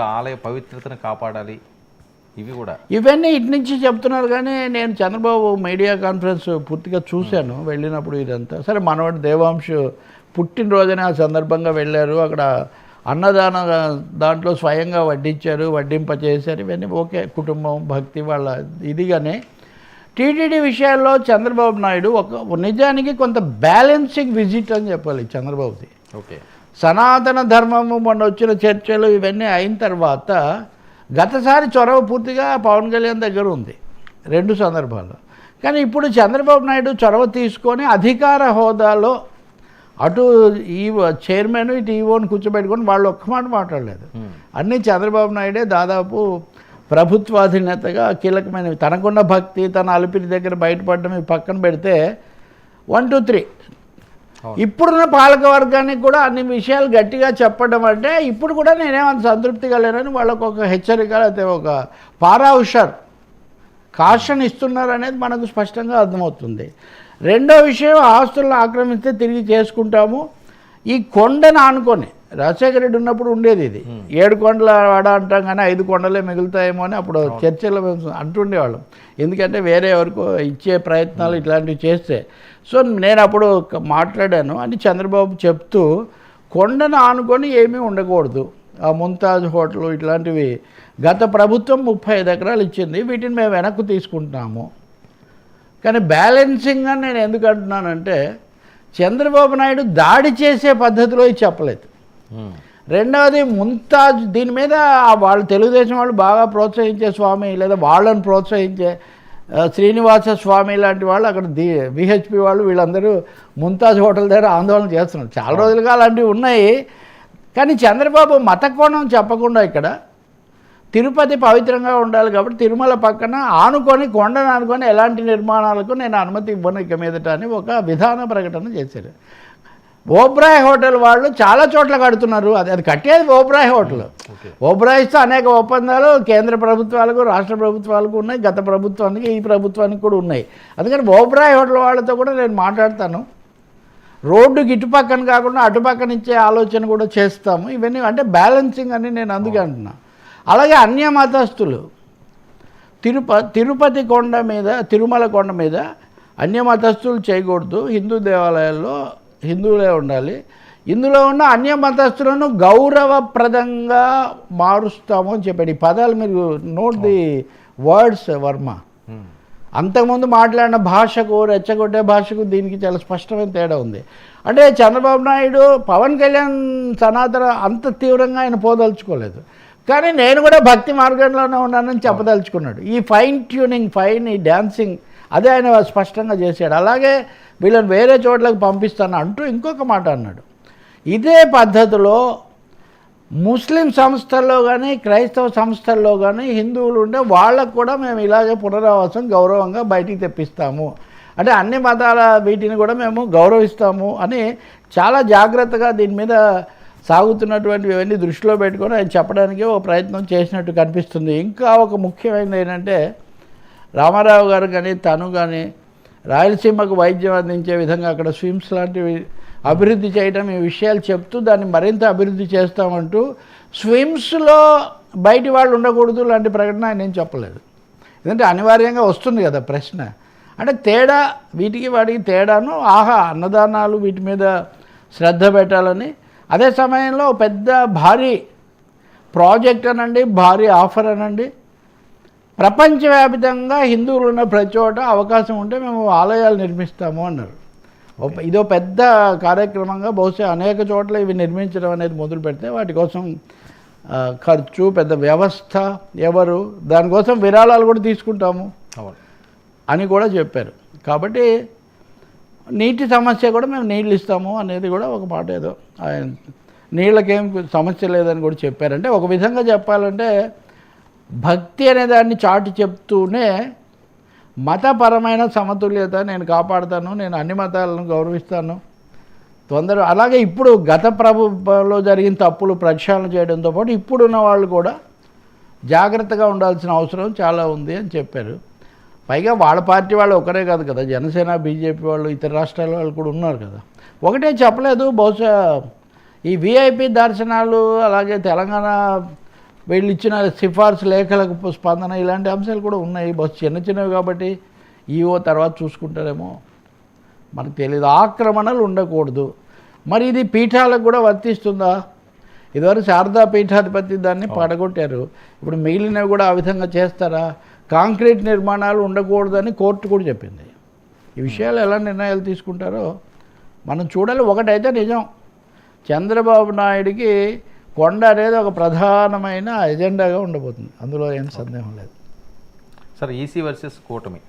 ఆలయ పవిత్రతను కాపాడాలి. ఇవి కూడా. ఇవన్నీ ఇటు నుంచి చెప్తున్నారు కానీ నేను చంద్రబాబు మీడియా కాన్ఫరెన్స్ పూర్తిగా చూశాను. వెళ్ళినప్పుడు ఇదంతా. సరే మనవాడు దేవాంశ్ పుట్టినరోజున ఆ సందర్భంగా వెళ్ళారు. అక్కడ అన్నదాన దాంట్లో స్వయంగా వడ్డించారు వడ్డింప చేశారు ఇవన్నీ ఓకే కుటుంబం భక్తి వాళ్ళ ఇదిగానే. టీటీడీ విషయాల్లో చంద్రబాబు నాయుడు ఒక నిజానికి కొంత బ్యాలెన్సింగ్ విజిట్ అని చెప్పాలి చంద్రబాబుది. ఓకే. సనాతన ధర్మము మొన్న వచ్చిన చర్చలు ఇవన్నీ అయిన తర్వాత గతసారి చొరవ పూర్తిగా పవన్ కళ్యాణ్ దగ్గర ఉంది. రెండు సందర్భాల్లో. కానీ ఇప్పుడు చంద్రబాబు నాయుడు చొరవ తీసుకొని అధికార హోదాలో అటు ఈ చైర్మన్ ఇటు ఈవోని కూర్చోబెట్టుకొని వాళ్ళు ఒక్క మాట మాట్లాడలేదు. అన్నీ చంద్రబాబు నాయుడే దాదాపు ప్రభుత్వాధినేతగా కీలకమైనవి తనకున్న భక్తి తన అలిపిరి దగ్గర బయటపడడం పక్కన పెడితే వన్ టూ త్రీ ఇప్పుడున్న పాలక వర్గానికి కూడా అన్ని విషయాలు గట్టిగా చెప్పడం అంటే ఇప్పుడు కూడా నేనేమంత సంతృప్తిగా లేనని వాళ్ళకు ఒక హెచ్చరిక లేకపోతే ఒక పారా హుషార్ కాషన్ ఇస్తున్నారు అనేది మనకు స్పష్టంగా అర్థమవుతుంది. రెండో విషయం ఆస్తులను ఆక్రమిస్తే తిరిగి చేసుకుంటాము. ఈ కొండను ఆనుకొని రాజశేఖర రెడ్డి ఉన్నప్పుడు ఉండేది ఇది. ఏడు కొండల వాడ అంటాం కానీ ఐదు కొండలే మిగులుతాయేమో అని అప్పుడు చర్చలో అంటుండేవాళ్ళం. ఎందుకంటే వేరే ఎవరికో ఇచ్చే ప్రయత్నాలు ఇట్లాంటివి చేస్తే సో నేను అప్పుడు మాట్లాడాను. అని చంద్రబాబు చెప్తూ కొండను ఆనుకొని ఏమీ ఉండకూడదు. ఆ ముంతాజ్ హోటల్ ఇట్లాంటివి గత ప్రభుత్వం ముప్పై ఐదు ఎకరాలు ఇచ్చింది. వీటిని మేము వెనక్కు తీసుకుంటున్నాము. కానీ బ్యాలెన్సింగ్ అని నేను ఎందుకు అంటున్నానంటే చంద్రబాబు నాయుడు దాడి చేసే పద్ధతిలో ఇది చెప్పలేదు. రెండవది ముంతాజ్ దీని మీద వాళ్ళు తెలుగుదేశం వాళ్ళు బాగా ప్రోత్సహించే స్వామి లేదా వాళ్ళని ప్రోత్సహించే శ్రీనివాస స్వామి లాంటి వాళ్ళు అక్కడ ది విహెచ్పి వాళ్ళు వీళ్ళందరూ ముంతాజ్ హోటల్ దగ్గర ఆందోళన చేస్తున్నారు. చాలా రోజులుగా అలాంటివి ఉన్నాయి. కానీ చంద్రబాబు మత కోణం చెప్పకుండా ఇక్కడ తిరుపతి పవిత్రంగా ఉండాలి కాబట్టి తిరుమల పక్కన ఆనుకొని కొండను ఆనుకొని ఎలాంటి నిర్మాణాలకు నేను అనుమతి ఇవ్వను ఇక మీదట అని ఒక విధాన ప్రకటన చేశారు. ఓబ్రాయ్ హోటల్ వాళ్ళు చాలా చోట్ల కడుతున్నారు. అది అది కట్టేది ఓబ్రాయ్ హోటల్. ఓబ్రాయిస్తో అనేక ఒప్పందాలు కేంద్ర ప్రభుత్వాలకు రాష్ట్ర ప్రభుత్వాలకు ఉన్నాయి. గత ప్రభుత్వానికి ఈ ప్రభుత్వానికి కూడా ఉన్నాయి. అందుకని ఓబ్రాయ్ హోటల్ వాళ్ళతో కూడా నేను మాట్లాడతాను. రోడ్డుకి ఇటు పక్కన కాకుండా అటు పక్కన ఇచ్చే ఆలోచన కూడా చేస్తాము. ఇవన్నీ అంటే బ్యాలెన్సింగ్ అని నేను అందుకే అంటున్నా. అలాగే అన్య మతస్థులు. తిరుప తిరుపతి కొండ మీద తిరుమల కొండ మీద అన్య మతస్థులు చేయకూడదు. హిందూ దేవాలయాల్లో హిందువులే ఉండాలి. ఇందులో ఉన్న అన్య మతస్థులను గౌరవప్రదంగా మారుస్తాము అని చెప్పాడు. ఈ పదాలు మీరు నోట్ ది వర్డ్స్ వర్మ. అంతకుముందు మాట్లాడిన భాషకు రెచ్చగొట్టే భాషకు దీనికి చాలా స్పష్టమైన తేడా ఉంది. అంటే చంద్రబాబు నాయుడు పవన్ కళ్యాణ్ సనాతన అంత తీవ్రంగా ఆయన పోదలుచుకోలేదు. కానీ నేను కూడా భక్తి మార్గంలోనే ఉన్నానని చెప్పదలుచుకున్నాడు. ఈ ఫైన్ ట్యూనింగ్ ఫైన్ ఈ డ్యాన్సింగ్ అదే ఆయన స్పష్టంగా చేశాడు. అలాగే వీళ్ళని వేరే చోట్లకు పంపిస్తాను అంటూ ఇంకొక మాట అన్నాడు. ఇదే పద్ధతిలో ముస్లిం సంస్థల్లో కానీ క్రైస్తవ సంస్థల్లో కానీ హిందువులు ఉంటే వాళ్ళకు కూడా మేము ఇలాగే పునరావాసం గౌరవంగా బయటికి తెప్పిస్తాము. అంటే అన్ని మతాల వీటిని కూడా మేము గౌరవిస్తాము అని చాలా జాగ్రత్తగా దీని మీద సాగుతున్నటువంటి ఇవన్నీ దృష్టిలో పెట్టుకొని ఆయన చెప్పడానికి ఒక ప్రయత్నం చేసినట్టు కనిపిస్తుంది. ఇంకా ఒక ముఖ్యమైనది ఏంటంటే రామారావు గారు కానీ తను కానీ రాయలసీమకు వైద్యం అందించే విధంగా అక్కడ స్విమ్స్ లాంటివి అభివృద్ధి చేయడం ఈ విషయాలు చెప్తూ దాన్ని మరింత అభివృద్ధి చేస్తామంటూ స్విమ్స్లో బయటి వాళ్ళు ఉండకూడదు లాంటి ప్రకటన ఆయన ఏం చెప్పలేదు. ఎందుకంటే అనివార్యంగా వస్తుంది కదా ప్రశ్న. అంటే తేడా వీటికి వాటికి తేడాను ఆహా అన్నదానాలు వీటి మీద శ్రద్ధ పెట్టాలని. అదే సమయంలో పెద్ద భారీ ప్రాజెక్ట్ అనండి భారీ ఆఫర్ అనండి. ప్రపంచవ్యాప్తంగా హిందువులు ఉన్న ప్రతి చోట అవకాశం ఉంటే మేము ఆలయాలు నిర్మిస్తాము అన్నారు. ఇదో పెద్ద కార్యక్రమంగా బహుశా అనేక చోట్ల ఇవి నిర్మించడం అనేది మొదలు పెడితే వాటి కోసం ఖర్చు పెద్ద వ్యవస్థ ఎవరు దానికోసం విరాళాలు కూడా తీసుకుంటాము అని కూడా చెప్పారు. కాబట్టి నీటి సమస్య కూడా మేము నీళ్ళు ఇస్తాము అనేది కూడా ఒక మాట ఏదో ఆయన నీళ్ళకేం సమస్య లేదని కూడా చెప్పారంటే ఒక విధంగా చెప్పాలంటే భక్తి అనే దాన్ని చాటి చెప్తూనే మతపరమైన సమతుల్యత నేను కాపాడుతాను నేను అన్ని మతాలను గౌరవిస్తాను. తొందర అలాగే ఇప్పుడు గత ప్రభుత్వంలో జరిగిన తప్పులు ప్రక్షాళన చేయడంతో పాటు ఇప్పుడున్న వాళ్ళు కూడా జాగ్రత్తగా ఉండాల్సిన అవసరం చాలా ఉంది అని చెప్పారు. పైగా వాళ్ళ పార్టీ వాళ్ళు ఒకరే కాదు కదా జనసేన బీజేపీ వాళ్ళు ఇతర రాష్ట్రాల వాళ్ళు కూడా ఉన్నారు కదా. ఒకటే చెప్పలేదు బహుశా ఈ విఐపి దర్శనాలు అలాగే తెలంగాణ వీళ్ళు ఇచ్చిన సిఫార్సు లేఖలకు స్పందన ఇలాంటి అంశాలు కూడా ఉన్నాయి. బస్ చిన్న చిన్నవి కాబట్టి ఈఓ తర్వాత చూసుకుంటారేమో. మనకు తెలియదు ఆక్రమణలు ఉండకూడదు. మరి ఇది పీఠాలకు కూడా వర్తిస్తుందా? ఇదివరకు శారదా పీఠాధిపతి దాన్ని పడగొట్టారు. ఇప్పుడు మిగిలినవి కూడా ఆ విధంగా చేస్తారా? కాంక్రీట్ నిర్మాణాలు ఉండకూడదని కోర్టు కూడా చెప్పింది. ఈ విషయాలు ఎలా నిర్ణయాలు తీసుకుంటారో మనం చూడాలి. ఒకటైతే నిజం. చంద్రబాబు నాయుడికి కొండ అనేది ఒక ప్రధానమైన ఎజెండాగా ఉండబోతుంది. అందులో ఏం సందేహం లేదు. సార్ ఈసీ వర్సెస్ కూటమి.